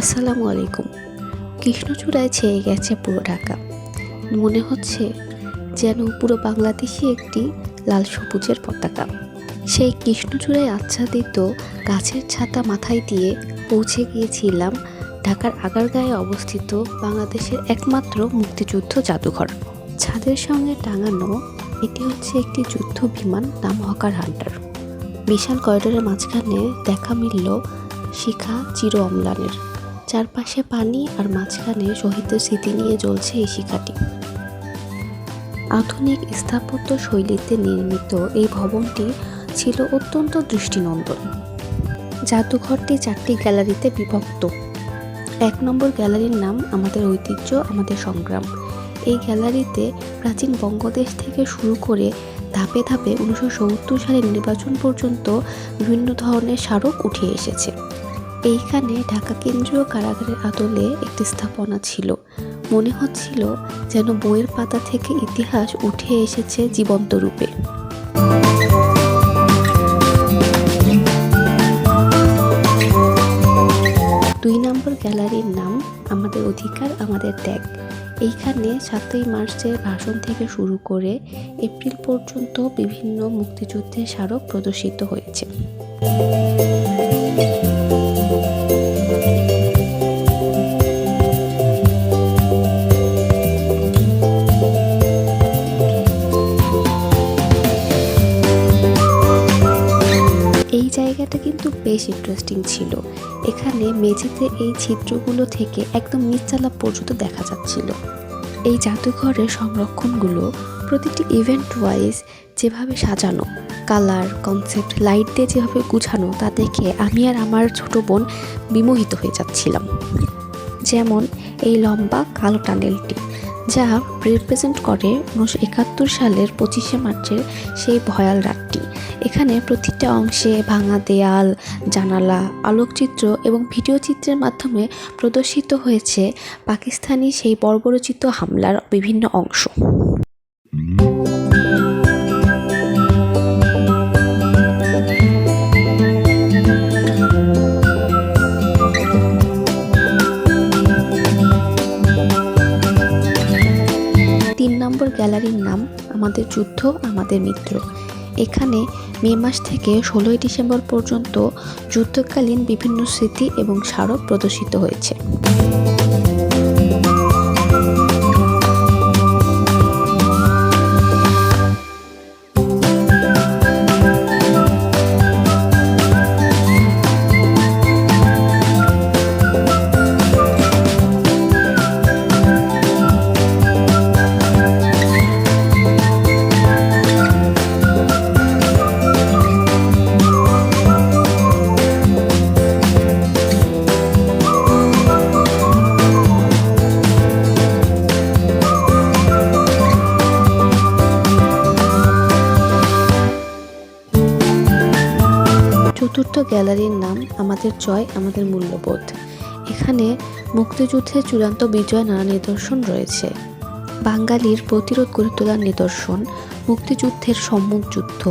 আসসালামু আলাইকুম। কৃষ্ণচূড়ায় ছেয়ে গেছে পুরো ঢাকা। মনে হচ্ছে যেন পুরো বাংলাদেশই একটি লাল সবুজের পতাকা। সেই কৃষ্ণচূড়ায় আচ্ছাদিত গাছের ছাতা মাথায় দিয়ে পৌঁছে গিয়েছিলাম ঢাকার আগারগাঁয়ে অবস্থিত বাংলাদেশের একমাত্র মুক্তিযুদ্ধ জাদুঘর। ছাদের সঙ্গে টাঙানো, এটি হচ্ছে একটি যুদ্ধ বিমান নাম হকার হান্টার। বিশাল করিডোরের মাঝখানে দেখা মিলল শিখা চির অম্লানের চারপাশে পানি আর মাঝখানে শহীদদের স্মৃতি নিয়ে জ্বলছে এই শিখাটি। আধুনিক স্থাপত্য শৈলীতে নির্মিত এই ভবনটি ছিল অত্যন্ত দৃষ্টিনন্দন। জাদুঘরটি চারটি গ্যালারিতে বিভক্ত। এক নম্বর গ্যালারির নাম আমাদের ঐতিহ্য, আমাদের সংগ্রাম। এই গ্যালারিতে প্রাচীন বঙ্গদেশ থেকে শুরু করে ধাপে ধাপে উনিশশো সত্তর সালের নির্বাচন পর্যন্ত বিভিন্ন ধরনের স্মারক উঠে এসেছে। এইখানে ঢাকা কেন্দ্রীয় কারাগারের আদলে একটি স্থাপনা ছিল। মনে হচ্ছিল যেন বইয়ের পাতা থেকে ইতিহাস উঠে এসেছে জীবন্ত রূপে। দুই নম্বর গ্যালারির নাম, আমাদের অধিকার, আমাদের ত্যাগ এইখানে সাতই মার্চের ভাষণ থেকে শুরু করে এপ্রিল পর্যন্ত বিভিন্ন মুক্তিযুদ্ধের স্মারক প্রদর্শিত হয়েছে। জায়গাটা কিন্তু বেশ ইন্টারেস্টিং ছিল। এখানে মেঝেতে এই ছিদ্রগুলো থেকে একদম নিচতলা পর্যন্ত দেখা যাচ্ছিল। এই জাদুঘরের সংরক্ষণগুলো প্রতিটি ইভেন্ট ওয়াইজ যেভাবে সাজানো কালার কনসেপ্ট লাইট দিয়ে যেভাবে গুছানো, তা দেখে আমি আর আমার ছোট বোন বিমোহিত হয়ে যাচ্ছিলাম। যেমন এই লম্বা কালো টানেলটি যা রিপ্রেজেন্ট করে উনিশশো একাত্তর সালের পঁচিশে মার্চের সেই ভয়াল রাতটি। এখানে প্রতিটা অংশে ভাঙা দেয়াল, জানালা, আলোকচিত্র এবং ভিডিও চিত্রের মাধ্যমে প্রদর্শিত হয়েছে পাকিস্তানি সেই বর্বরচিত হামলার বিভিন্ন অংশ। আমাদের যুদ্ধ, আমাদের মিত্র এখানে মে মাস থেকে ষোলোই ডিসেম্বর পর্যন্ত যুদ্ধকালীন বিভিন্ন স্মৃতি এবং স্মারক প্রদর্শিত হয়েছে। চতুর্থ গ্যালারির নাম আমাদের জয়, আমাদের মূল্যবোধ। এখানে মুক্তিযুদ্ধের চূড়ান্ত বিজয় নানা নিদর্শন রয়েছে। বাঙালির প্রতিরোধ গড়ে তোলার নিদর্শন, মুক্তিযুদ্ধের সম্মুখ যুদ্ধ,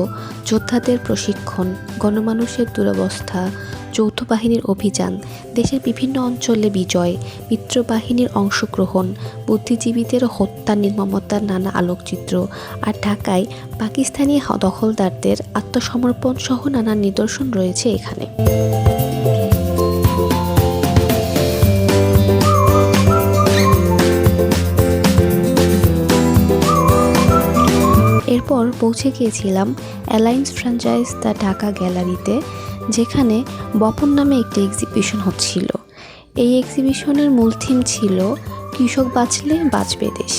যোদ্ধাদের প্রশিক্ষণ, গণমানুষের দুরবস্থা যৌথ বাহিনীর অভিযান, দেশের বিভিন্ন অঞ্চলে বিজয়, মিত্রবাহিনীর অংশগ্রহণ, বুদ্ধিজীবীদের হত্যা নির্মমতার নানা আলোকচিত্র আর ঢাকায় পাকিস্তানি দখলদারদের আত্মসমর্পণ সহ নানা নিদর্শন রয়েছে এখানে। এরপর পৌঁছে গিয়েছিলাম অ্যালায়েন্স ফ্র্যাঞ্চাইজ দ্য ঢাকা গ্যালারিতে। যেখানে বপন নামে একটি এক্সিবিশন হচ্ছিল। এই এক্সিবিশনের মূল থিম ছিল, কৃষক বাঁচলে বাঁচবে দেশ।